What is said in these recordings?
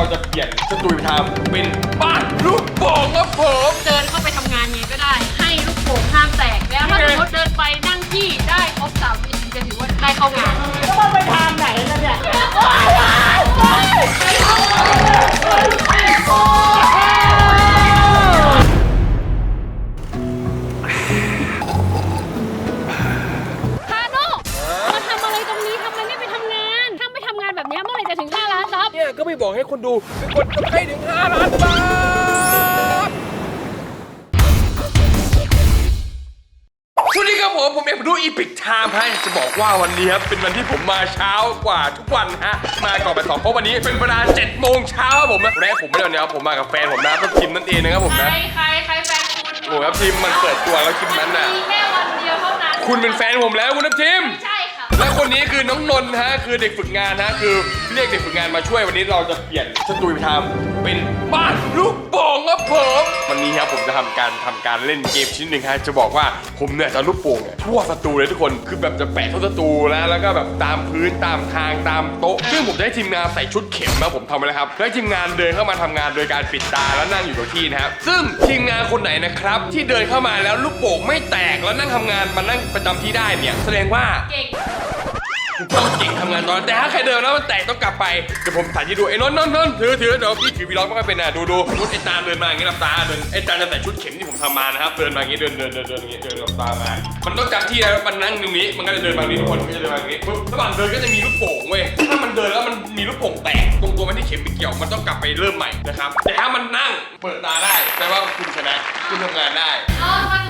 เราจะเปลี่ยนสตูดิโอทำเป็นบ้านลูกโป่งครับผม เดินเข้าไปทำงานไงก็ได้ ให้ลูกโป่งห้ามแตก แล้วถ้าสมมติเดินไปนั่งที่ได้ครบสามวิจะถือว่าได้เข้างาน แล้วมันไปทางไหนกันเนี่ย ก็ไม่บอกให้คนดูเป็นคนจะให้ถึง 5 ล้านบาท สวัสดีครับผม ผมเอกผมดูอีพิกไทม์ให้จะบอกว่าวันนี้ครับเป็นวันที่ผมมาเช้ากว่าทุกวันฮะ มาก่อนไปสองเพราะวันนี้เป็นเวลา7โมงเช้าครับผมนะแรกผมไม่ได้วันนี้ครับผมมากับแฟนผมนะก็คิมนั่นเองนะครับผมใครนะใครใครแฟนคุณโอ้ครับทีมมันเปิดตัวแล้วคลิปนั้นน่ะ มีแค่วันเดียวเท่านั้นคุณเป็นแฟนผมแล้วคุณน้ำทิม ไม่ใช่ค่ะ และคนนี้คือน้องนนท์ฮะคือเด็กฝึกงานฮะคือเรียกเด็กฝึกงานมาช่วยวันนี้เราจะเปลี่ยนสตูดิโอทำเป็นบ้านลูกโป่งครับผมวันนี้ครับผมจะทำการทำการเล่นเกมชิ้นหนึ่งฮะจะบอกว่าผมเนี่ยจะเอาลูกโป่งเนี่ยทั่วสตูเลยทุกคนคือแบบจะแปะทั่วสตูแล้วแล้วก็แบบตามพื้นตามทางตามโต๊ะซึ่งผมจะให้ทีมงานใส่ชุดเข็มนะผมทำไปแล้วครับแล้วให้ทีมงานเดินเข้ามาทำงานโดยการปิดตาแล้วนั่งอยู่กับที่นะครับซึ่งทีมงานคนไหนนะครับที่เดินเข้ามาแล้วลูกโป่งไม่แตกแล้วนั่งทำงานมานั่งประจำที่ได้เนี่ยแสดงว่า เก่ง ต้องเก่งทำงานตอนแต่ถ้าใครเดินแล้วมันแตกต้องกลับไปเดี๋ยวผมถ่ายที่ดูไอ้นนท์นนท์นนท์ถือถือเดี๋ยวพี่ถือวีล็อกม่ค่อยเป็นนะดูดูนุชไอ้ตาเดินมาอย่างงี้หลับตาเดินไอ้ตาจะใส่ชุดเข็มที่ผมทำมานะครับเดินมาอย่างงี้เดินเดินเดินเดินอย่างงี้เดินหลับตามา มันต้องจำที่แล้วมันนั่งตรงนี้มันก็จะเดินมาตรงนี้ทุกคนมันก็จะเดินมาอย่างงี้ปุ๊บระหว่างเดินก็จะมีลูกโป่งเว้ยถ้ามันเดินแล้วมันมีลูกโป่งแตกตรงตัวมันที่เข็มไปเกี่ยวมันต้องกลับไปเริ่มใหม่นะครับแต่ถ้ามันนั่งเปิดตาได้แปลว่าคุณชนะคุณทำงานได้แล้วถ้าส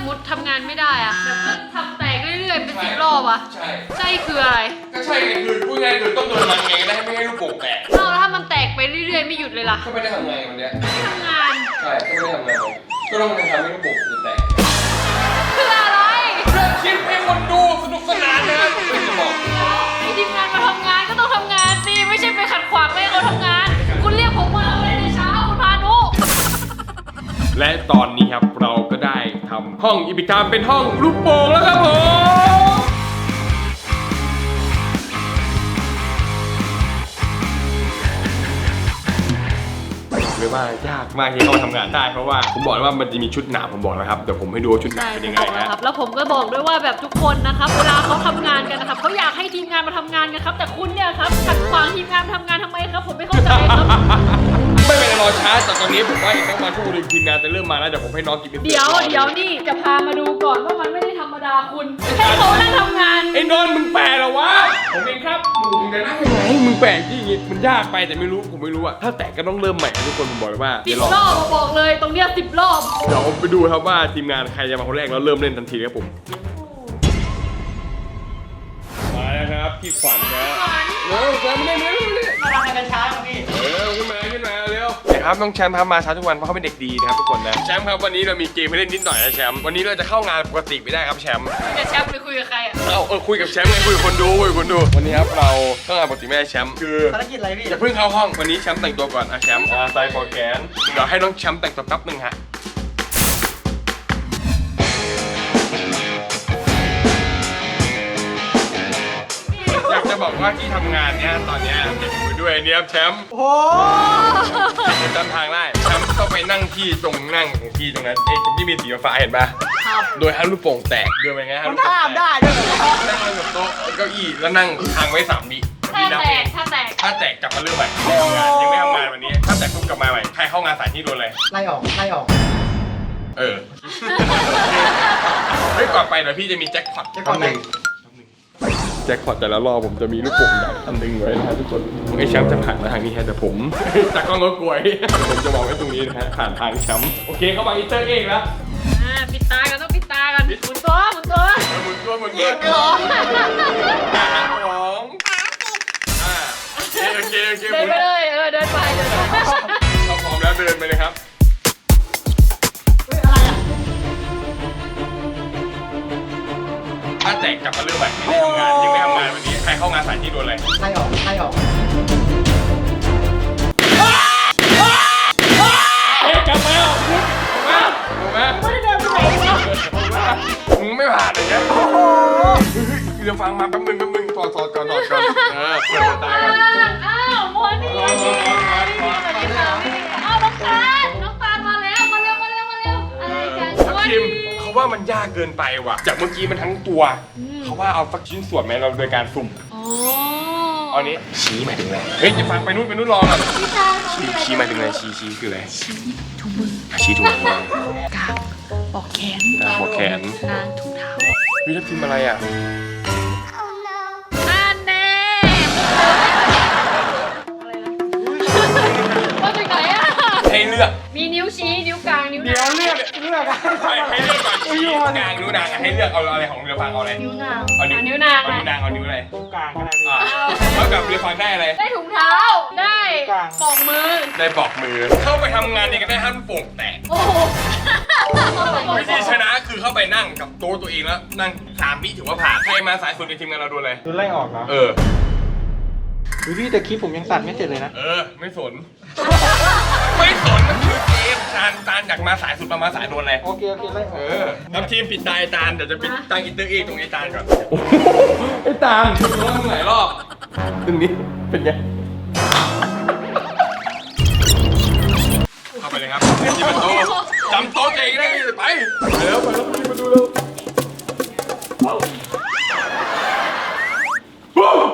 มมติทำงาน สิบรอบอะใช่ ใช่คืออะไรก็ใช่ไงคือพูดง่ายๆคือต้องเดินมาไงก็ได้ให้ไม่ให้ลูกโป่งแตกเอาแล้วถ้ามันแตกไปเรื่อยๆไม่หยุดเลยล่ะก็ไม่ได้ทำไงวันเนี้ยไม่ทำงานใช่ก็ไม่ได้ทำงานเลยก็ต้องมาทำให้ระบบมันแตกคืออะไรเพื่อคลิปให้คนดูสนุกสนานนะครับไม่จะบอกไอ้ทีมงานมาทำงานก็ต้องทำงานสิไม่ใช่ไปขัดขวางไม่ให้เขาทำงาน คุณเรียกผมมาทำอะไรในเช้าคุณพานุ และตอนนี้ครับเราก็ได้ทำห้องอีพิกามเป็นห้องลูกโป่งแล้วครับผม ว่ายากมากที่เขามาทำงานได้เพราะว่าผมบอกแล้วว่ามันจะมีชุดหนาผมบอกแล้วครับเดี๋ยวผมให้ดูว่าชุดหนาเป็นยังไงนะฮะครับ แล้วผมก็บอกด้วยว่าแบบทุกคนนะครับ เวลาเขาทำงานกันนะครับเขาอยากให้ทีมงานมาทำงานกันครับ แต่คุณเนี่ยครับขัดขวางทีมงานมาทำงานทำไมครับ ผมไม่เข้าใจครับ ไม่เป็นไรรอช้าแต่ตอนนี้ผมว่าอีกสักประมาณชั่วโมงหนึงทีมงานจะเริ่มมาแล้วเดี๋ยวผมให้น้องกินเป็นเดี๋ยวเดี๋ยวนี่จะพามาดูก่อนว่ามันไม่ได้ธรรมดาคุณให้เขานั่งทำงานไอ้นนท์มึงแปลเหรอวะผมเองครับมึงจะนั่งยังไงมึงแปลที่อย่างงี้มันยากไปแต่ไม่รู้ผมไม่รู้อะถ้าแตกก็ต้องเริ่มใหม่นะทุกคนผมบอกเลยว่าสิเดี๋ยบวรอรอบมาบอกเลยตรงเนี้ยสิบรอบเดี๋ยวไปดูครับว่าทีมงานใครจะมาคนแรกแล้วเริ่มเล่นทันทีครับผมมาแล้วครับพี่ขวัญนะเร็วแชมป์ไม่ได้ไม่ได้ไม่ได้มาทำอะไรกันช้าครับพี่เออขึ้นมาขึ้นมาเร็วนะ ครับน้องแชมป์ครับมาเช้าทุกวันเพราะเขาเป็นเด็กดีนะครับทุกคนนะแชมป์ครับวันนี้เรามีเกมให้เล่นนิดหน่อยนะแชมป์วันนี้เราจะเข้างานปกติไม่ได้ครับแชมป์จะแชมป์ไปคุยกับใครอะเอาเออคุยกับแชมป์ไงคุยกับคนดูคุยกับคนดูวันนี้ครับเราเข้างานปกติไม่ได้แชมป์คือภารกิจอะไรพี่อย่าเพิ่งเข้าห้องวันนี้แชมป์แต่งตัวก่อนอะแชมป์อ่าใส่ปลอกแขนเดี๋ยวให้น้องแชมป์แต่งตัวแป๊บหนึ่งฮะ อยากจะบอกว่าที่ทำงานเนี้ยตอนเนี้ยเด็กอยู่ด้วยเนี่ยครับแชมป์โอ้โห จำทางได้แชมป์ต้องไปนั่งที่ตรงนั่งของที่ตรงนั้นเอ๊ะที่มีสีฟ้าเห็นปะครับโดยให้ลูกโป่งแตกเดินไปไงฮะมันข้ามได้ด้วยเหรอนั่งลงกับโต๊ะเก้าอี้แล้วนั่งทางไว้สามวิถ้านับแตเอกงถ้าแตกถ้าแตกกลับมาเริ่มใหม่ไม่ทำงานยังไม่ทำงานวันนี้ถ้าแตกปุ๊บกลับมาใหม่ใครเข้างานสายที่โดนเลยไล่ออกไล่ออก เออเฮ้ยก่อนไปเดี๋ยวพี่จะมีแจ็คพอตแจ็คพอตไหน แจ็คพอตแต่ละรอบผมจะมีลูกโป่งใหญ่อันหนึงไว้นะฮะทุกคนไอ้แชมป์จะผ่านมาทางนี้ฮะแต่ผมจากกล้องรถกลวยผมจะมองไว้ตรงนี้นะฮะผ่านทางแชมป์โอเคเข้ามาอีเตอร์เองแล้วอ่าปิดตากันต้องปิดตากันหมุนตัวหมุนตัวหมุนตัวหมุนตัวหรอสองอ่าโอเคโอเคโอเคหเดิมุนนไปเลยเออเดินไปเดินไปเราพร้อมแล้วเดินไปเลยครับ แตกกลับมาเริ่มใหม่ไม่ได้ทำงานยังไม่ทำงานวันนี้ใครเข้างานสายที่โดนอะไรไล่ออกไล่ออกเฮ้ยกลับมาคุณมาถูกไหมไม่ได้เดินไปไหนวะมึงไม่ผ่านเลยนะเดี๋ยวฟังมาแป๊บนึง ว่ามันยากเกินไปว่ะ จากเมื่อกี้มันทั้งตัวอืมเขาว่าเอาสักชิ้นส่วนไหมเราโดยการสุ่มอ๋อเอาอันนี้ชี้หมายถึงอะไรเฮ้ยจะฟังไปนู่นไปนู่นรออะพี่ตาชี้ชี้หมายถึงอะไรชี้ชี้คืออะไรชี้ถุงมือชี้ถูกมือกลางปอกแขนอ่าปอกแขนกลางถุงเท้าวิทับทิมอะไรอะอันแน่อะไรนะมาจากไหนอะให้เลือกมีนิ้วชี้ ลือกเลือกอะให้ให้เลือกก่อนชี้กลางนิ้วนางอะให้เลือกเอาอะไรของเรือฟังเอาอะไร นิ้วนาง เอานิ้วอะนิ้วนาง เอานิ้วนางเอานิ้วอะไรกลางก็ได้พี่ อ่าแล้วกับเรือฟังได้อะไร ได้ถุงเท้า ได้กลาง ปอกมือ ได้ปอกมือ เข้าไปทำงานเนี่ยก็ได้ห้ามโป่งแตก โอ้โหวิธีชนะคือเข้าไปนั่งกับโต๊ะตัวเองแล้ว นั่งสามวิถือว่าผ่านใครมาสายสุดในทีมงานเราดูเลยโดนไล่ออกเหรอเออ ดูพี่แต่คลิปผมยังตัดไม่เสร็จเลยนะ เออ ไม่สน ไม่สนมันคือเกม ตาลตาลอยากมาสายสุดมามาสายโดนอะไรโอเคโอเคไล่อเออกอแล้วทีมปิดตายตาลเดี๋ยวจะปิดตั้งอินเตอร์เอกตรงไอ้ตาลก่อนไอ้ตาลรอบหลายรอบตรงนี้เป็นไงเข้าไปเลยครับที่มันโต๊ะจำโต๊ะเองได้ไปไปแล้วไปแล้วมาดูเร็ว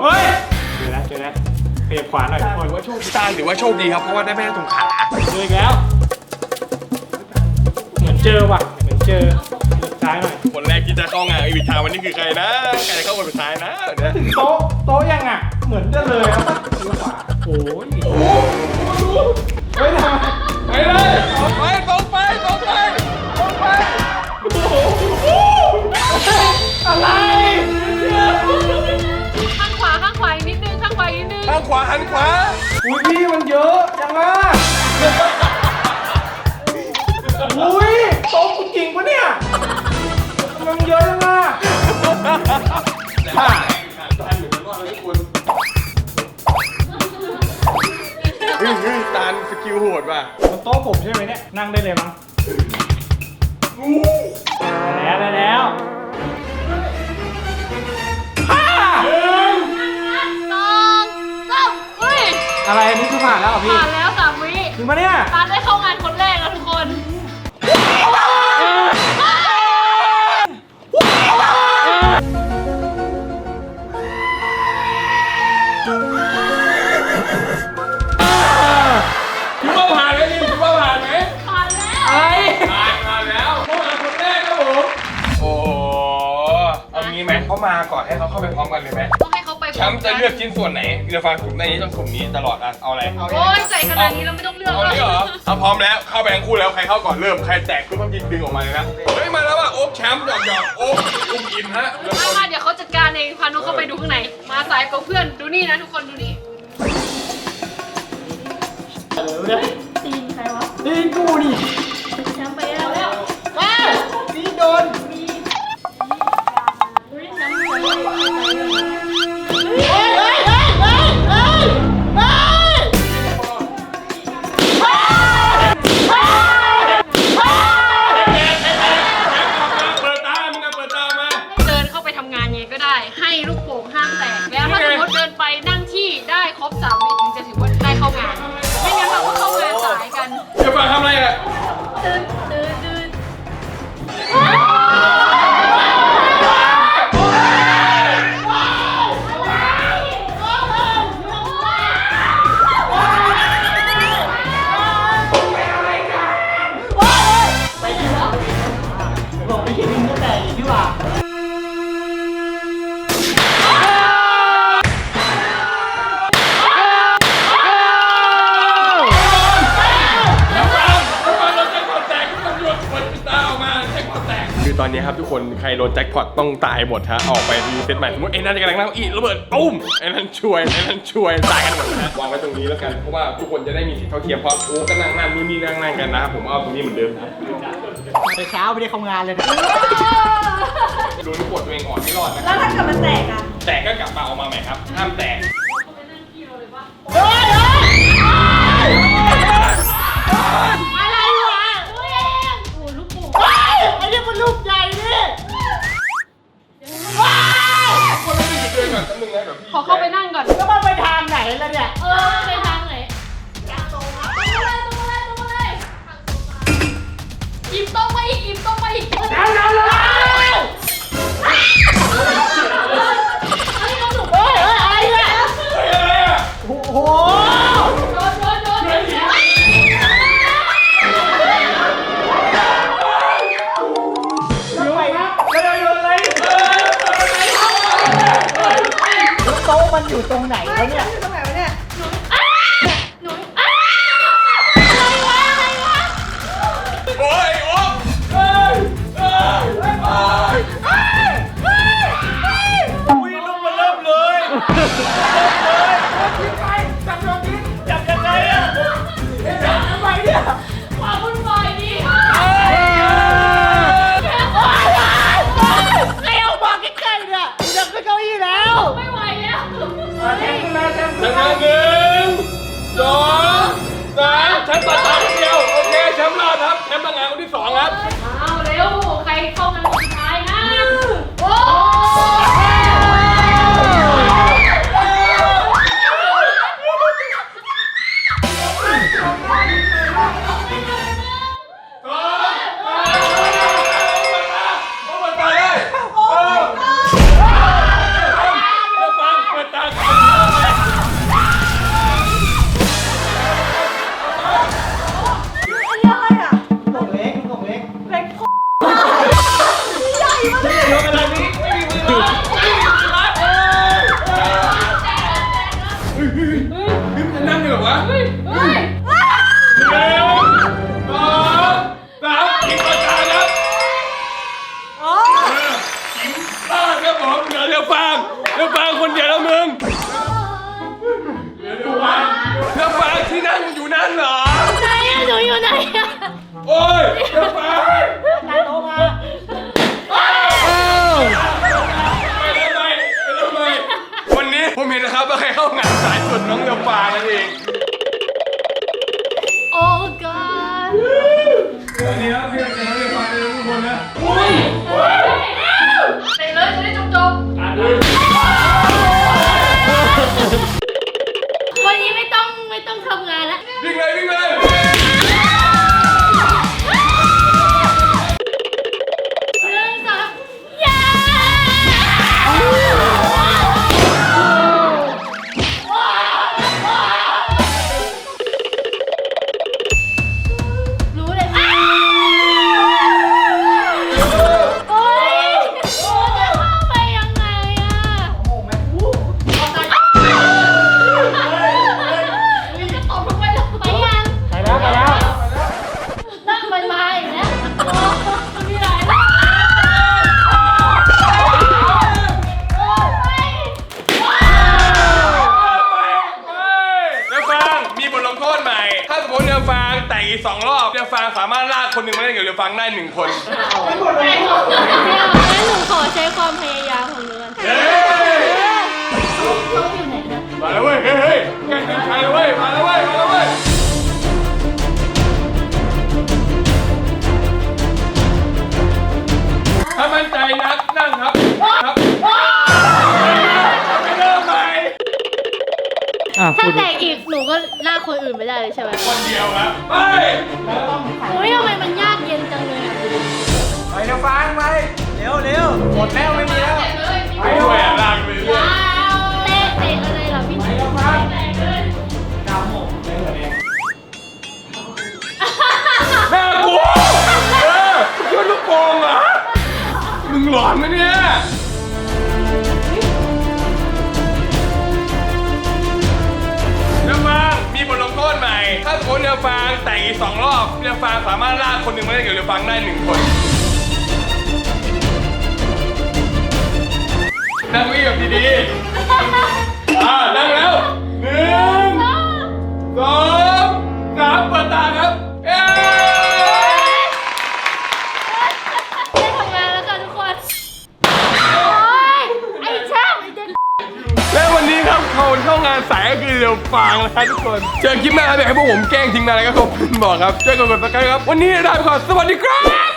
เฮ้ยเจอแล้วเจอแล้วเพียบขวาหน่อยทุกคนถือว่าโชคดีตาลถือว่าโชคดีครับเพราะว่าได้แม่ตรงขาเจออีกแล้ว เหมือนเจอว่ะเหมือนเจอเลือกซ้ายหน่อยคนแรกที่จะเข้างานไอวิทาวันนี้คือใครนะใครจะเข้าคนสุดท้ายนะเนี่ยถึงโต๊ะโต๊ะยังอะ เหมือนจะเลยแล้วปะเลี้ยวขวาโอ้ยเฮ้ยทำไมไปเลยไปตรงไปตรงไปตรงไปอะไรข้างขวาข้างขวาอีกนิดนึงข้างขวาอีกนิดนึงข้างขวาหันขวาอุ้ยพี่มันเยอะจังอะ สกิลโหดว่ะบนโต๊ะผมใช่ไหมเนี่ย นั่งได้เลยมั้งได้แล้วได้แล้วห้าสองสามอุ้ยอะไรอันนี่คือผ่านแล้วเหรอพี่ผ่านแล้วสามวิจริงปะเนี่ย ตาได้เข้างานคน ก่อนให้เขาเข้าไปพร้อมกันเลยไหมต้องให้เขาไปแชมป์จะเลือกชิ้นส่วนไหนเรือฟังกลุ่มในนี้ต้องกลุ่มนี้ตลอดอะเอาอะไรเอาโอ้ยใส่ขนาดนี้เราไม่ต้องเลือกเอาแล้วนี้เหรอเอาพร้อมแล้วเข้าไปทั้งคู่แล้วใครเข้าก่อนเริ่มใครแตกคือต้องยิงดึงออกมาเลยนะเฮ้ยมาแล้วว่ะโอ๊คแชมป์หยอกหยอกโอ๊คอุ้มอินฮะมามาเดี๋ยวเขาจัดการเองพานุเข้าไปดูข้างในมาสายกับเพื่อนดูนี่นะทุกคนดูนี่ตีนใครวะตีนกูนี่แชมป์ไปแล้วแล้วว้าตีนโดน Thank you. โดนแจ็คพอตต้องตายหมดฮะออกไปรีเซ็ตใหม่สมมติไอ้นั่นจะกำลังนั่งอีระเบิดตุ้มไอ้นั่นช่วยไอ้นั่นช่วยตายกันหมดนะวางไว้ตรงนี้แล้วกันเพราะว่าทุกคนจะได้มีสิทธิ์เท่าเทียมเพราะโอ้ก็นั่งนั่งนี่นี่นั่งนั่งกันนะครับผมเอาตรงนี้เหมือนเดิมนะแต่เช้าไม่ได้ทำงานเลยนะดูนี่ปวดตัวเองอ่อนไม่รอดนะคแล้รับวถ้าเกิดมันแตกอะแตกก็กลับมาเอามาใหม่ครับห้ามแตก เฮ้ยเฮ้ย อยู่ตรงไหนเนี่ยตรงไหนวเนี่ย เฮ้ยหนึ่งสองสามกินประธานครับอ๋อกินบ้านครับผมเหลือเรือฟางเรือฟางคนเดียวแล้วมึงเหลือเรือฟางเรือฟางที่นั่งอยู่นั่นเหรอ ไหนอะหนูอยู่ไหนอะโอ้ยเรือฟางตายโตมาไปทำไมไปทำไมวันนี้ผมเห็นนะครับว่าใครเข้างานสายสุดน้องเรือฟางนั่นเอง ววิ่งเลยวิ่งเลย อีกสองรอบเรือฟางสามารถลากคนหนึ่งมาเล่นกับเรือฟางได้หนึ่งคนไม่หมดเลยงั้นหนูขอใช้ความพยายามของหนูก่อนเฮ้ยเขาอยู่ไหนเนี่ยมาแล้วเว้ยเฮ้ยเฮ้ยใกล้ถึงใครแล้วเว้ยมาแล้วเว้ยมาแล้วเว้ยถ้ามั่นใจนัก ถ้าแต่งอีกหนูก็ลากคนอื่นไม่ได้เลยใช่ไหมคนเดียวครับไปโอ้ยทำไมมันยากเย็นจังเลยอะไปเร็วฟังไปเร็วเร็วหมดแล้วไม่มีแล้วไปด้วยอะลากไปเรื่อยว้าวเตะเตะอะไรเหรอพี่ไปเร็วฟังดำหมกเลยเหรอเนี่ยแม่กูเออช่วยลูกโป่งเหรอมึงหลอนไหมเนี่ย ใหม่ ถ้าสมมติเรือฟางแต่งอีกสองรอบเรือฟางสามารถลากคนหนึ่งมาเล่นกับเรือฟางได้หนึ่งคนนั่งวิ่งแบบดีๆอ่านั่งแล้วหนึ่งสองสามเปิดตาครับ ฟางนะครับทุกคน เจอคลิปหน้าครับอยากให้พวกผมแกล้งทิ้งมาอะไรก็ขอบคุณบอกครับช่วยกดกดติดตามครับ วันนี้ลาไปก่อนสวัสดีครับ